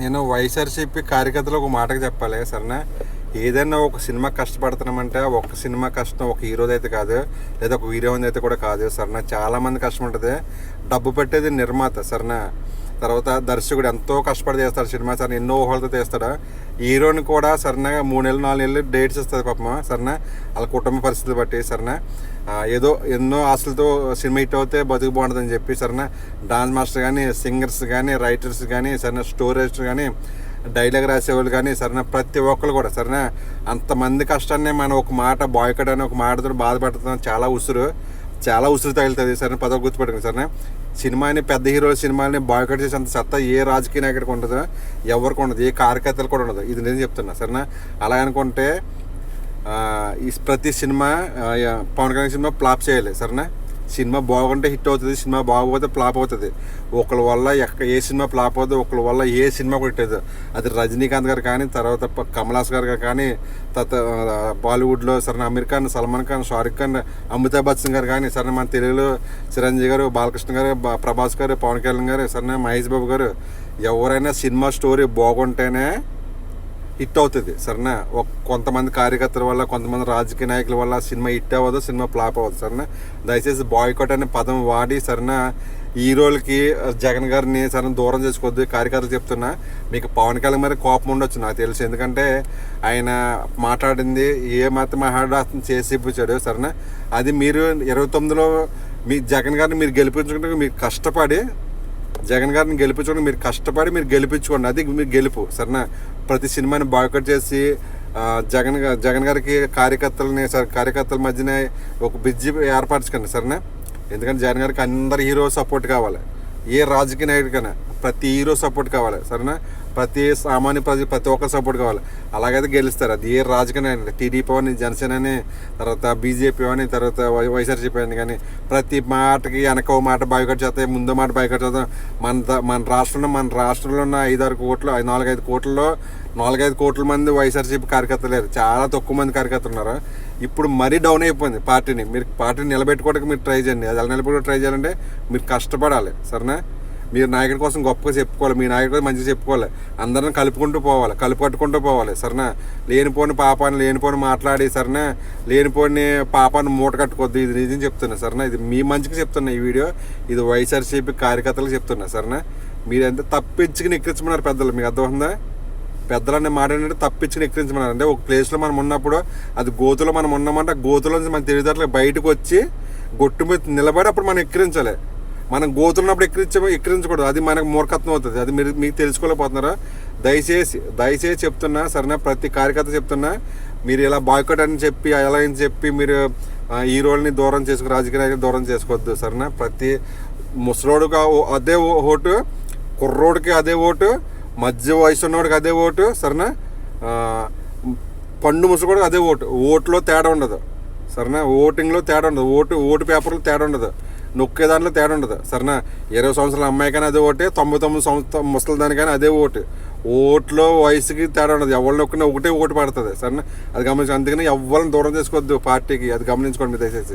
నేను వైఎస్ఆర్సీపీ కార్యకర్తలు ఒక మాటకు చెప్పాలి సరేనా? ఏదైనా ఒక సినిమా కష్టపడుతున్నామంటే ఒక సినిమా కష్టం ఒక హీరోది అయితే కాదు లేదా ఒక హీరోయిన్ అయితే కూడా కాదు సరేనా? చాలామంది కష్టం ఉంటుంది. డబ్బు పెట్టేది నిర్మాత సరేనా? తర్వాత దర్శకుడు ఎంతో కష్టపడి చేస్తాడు సినిమా సరే ఎన్నో ఊహలతో తీస్తాడు. హీరోని కూడా సరేనా మూడు నెలలు నాలుగు నెలలు డేట్స్ ఇస్తుంది పాపం సరేనా? వాళ్ళ కుటుంబ పరిస్థితులు బట్టి సరేనా? ఏదో ఎన్నో ఆశలతో సినిమా హిట్ అవుతే బతుకు బాగుంటుందని చెప్పి సరేనా? డాన్స్ మాస్టర్ కానీ సింగర్స్ కానీ రైటర్స్ కానీ సరేనా? స్టోరేజ్ కానీ డైలాగ్ రాసేవాళ్ళు కానీ సరేనా? ప్రతి ఒక్కరు కూడా సరేనా? అంతమంది కష్టాన్ని మనం ఒక మాట బాయ్కట్ అని ఒక మాటతో బాధపడుతున్నాం చాలా ఉసురు. చాలా ఉసురు తగులుతుంది సరే పదవి గుర్తుపెట్టుకుని సరేనా సినిమాని పెద్ద హీరోల సినిమాని బాయ్కట్ చేసే అంత సత్తా ఏ రాజకీయ నాయకుడికి ఉండదు ఎవరికి ఉండదు ఏ కార్యకర్తలు కూడా ఉండదు. ఇది నేను చెప్తున్నా సరేనా అలా అనుకుంటే ఈ ప్రతి cinema Pawan Kalyan cinema flop చేయాలి సరేనా సినిమా బాగుంటే హిట్ అవుతుంది సినిమా బాగోతే ఫ్లాప్ అవుతుంది. ఒకళ్ళ వల్ల ఎక్క ఏ సినిమా ఫ్లాప్ అవుతుంది ఒకళ్ళ వల్ల ఏ సినిమా కూడా హిట్ అవుతుంది. అది రజనీకాంత్ గారు కానీ తర్వాత కమలాస్ గారు కానీ తర్వాత బాలీవుడ్లో సరైన అమీర్ ఖాన్ సల్మాన్ ఖాన్ షారుఖ్ ఖాన్ అమితాబ్ బచ్చన్ గారు కానీ సరే మన తెలుగులో చిరంజీవి గారు బాలకృష్ణ గారు బా- ప్రభాస్ గారు పవన్ కళ్యాణ్ గారు సరే మహేష్ బాబు గారు ఎవరైనా సినిమా స్టోరీ బాగుంటేనే హిట్ అవుతుంది. సరేనా? ఒక కొంతమంది కార్యకర్తల వల్ల కొంతమంది రాజకీయ నాయకుల వల్ల సినిమా హిట్ అవ్వదు సినిమా ఫ్లాప్ అవ్వదు సరేనా? దయచేసి బాయ్కట్ అనే పదం వాడి సరేనా? హీరోలకి జగన్ గారిని సరైన దూరం చేసుకోవద్దు కార్యకర్తలు చెప్తున్నా. మీకు పవన్ కళ్యాణ్ మరి కోపం ఉండొచ్చు నాకు తెలుసు. ఎందుకంటే ఆయన మాట్లాడింది ఏ మాత్రం మాట్లాడాల్సిన చేసి ఇప్పించాడు సరేనా? అది మీరు ఇరవై తొమ్మిదిలో మీ జగన్ గారిని మీరు గెలిపించుకుంటే మీరు కష్టపడి జగన్ గారిని గెలిపించుకోండి మీరు కష్టపడి మీరు గెలిపించుకోండి. అది మీరు గెలుపు. సరేనా? ప్రతి సినిమాని బాయ్కట్ చేసి జగన్ జగన్ గారికి కార్యకర్తలని సరే కార్యకర్తల మధ్యనే ఒక బిజ్జి ఏర్పరచుకోండి. సరేనా? ఎందుకంటే జగన్ గారికి అందరు హీరో సపోర్ట్ కావాలి. ఏ రాజకీయ నాయకుడికైనా. ప్రతి హీరో సపోర్ట్ కావాలి సరేనా? ప్రతి సామాన్య ప్రజలు ప్రతి ఒక్కరు సపోర్ట్ కావాలి. అలాగైతే గెలుస్తారు. అది ఏ రాజకీయ టీడీపీ అని జనసేన అని తర్వాత బీజేపీ అని తర్వాత వై- వైఎస్ఆర్సీపీ అని కానీ ప్రతి మాటకి వెనక ఓ మాట బాయ్కట్ చేస్తాయి ముందు మాట బాయ్కట్ చేస్తాం మన మన రాష్ట్రంలో మన రాష్ట్రంలో ఉన్న ఐదారు కోట్లు ఐదు నాలుగైదు కోట్లలో నాలుగైదు కోట్ల మంది వైఎస్ఆర్సీపీ కార్యకర్తలు లేరు. చాలా తక్కువ మంది కార్యకర్తలు ఉన్నారు. ఇప్పుడు మరీ డౌన్ అయిపోయింది పార్టీని. మీరు పార్టీని నిలబెట్టుకోవడానికి మీరు ట్రై చేయండి. అది ఎలా నిలబెట్టుకో ట్రై చేయాలంటే మీరు కష్టపడాలి సరేనా? మీరు నాయకుడి కోసం గొప్పగా చెప్పుకోవాలి మీ నాయకుడి కోసం మంచిగా చెప్పుకోవాలి. అందరిని కలుపుకుంటూ పోవాలి కలుపు కట్టుకుంటూ పోవాలి. సరేనా? లేనిపోని పాపాన్ని లేనిపోని మాట్లాడి సరేనా? లేనిపోని పాపాన్ని మూట కట్టుకోవద్దు. ఇది నిజం చెప్తున్నా సరేనా? ఇది మీ మంచికి చెప్తున్నా ఈ వీడియో. ఇది వైఎస్ఆర్సీపీ కార్యకర్తలకు చెప్తున్నా సరేనా? మీరు ఎంత తప్పించుకుని ఎక్కించమన్నారు పెద్దలు. మీకు అర్థమవుతుందా? పెద్దలు అనే మాట ఏంటంటే తప్పించుకుని ఎక్కించమన్నారు అంటే ఒక ప్లేస్లో మనం ఉన్నప్పుడు అది గోతులో మనం ఉన్నామంటే ఆ గోతులో నుంచి మన తెలివితేటలకు బయటకు వచ్చి గొట్టు మీద నిలబడి అప్పుడు మనం ఎక్కిరించాలి. మనం గోతున్నప్పుడు ఎక్కిరించ ఎక్కిరించకూడదు. అది మనకు మూర్ఖత్వం అవుతుంది. అది మీరు మీకు తెలుసుకోలేకపోతున్నారా? దయచేసి దయచేసి చెప్తున్నా సరేనా? ప్రతి కార్యకర్త చెప్తున్నా మీరు ఇలా బాయ్కట్ అని చెప్పి ఎలా అని చెప్పి మీరు ఆ, హీరోల్ని దూరం చేసుకుని రాజకీయ నాయకులు దూరం చేసుకోవద్దు సరేనా? ప్రతి ముసలోడుగా ఓ- అదే ఓ- ఓటు కుర్రోడికి అదే ఓటు మధ్య వయసు ఉన్నవాడికి అదే ఓటు సరేనా? పండు ముసలోడికి అదే ఓటు. ఓట్లో తేడా ఉండదు సరేనా? ఓటింగ్లో తేడా ఉండదు. ఓటు ఓటు పేపర్లో తేడా ఉండదు. నొక్కే దాంట్లో తేడా ఉండదు. సరేనా? ఇరవై సంవత్సరాల అమ్మాయి కానీ అదే ఓటే తొంభై తొమ్మిది సంవత్సరం ముసలి దానికైనా అదే ఓటు. ఓట్లో వయసుకి తేడా ఉండదు. ఎవరు నొక్కినా ఒకటే ఓటు పడుతుంది. సరేనా? అది గమనించి. అందుకని ఎవరిని దూరం చేసుకోవద్దు పార్టీకి. అది గమనించుకోండి దయచేసి.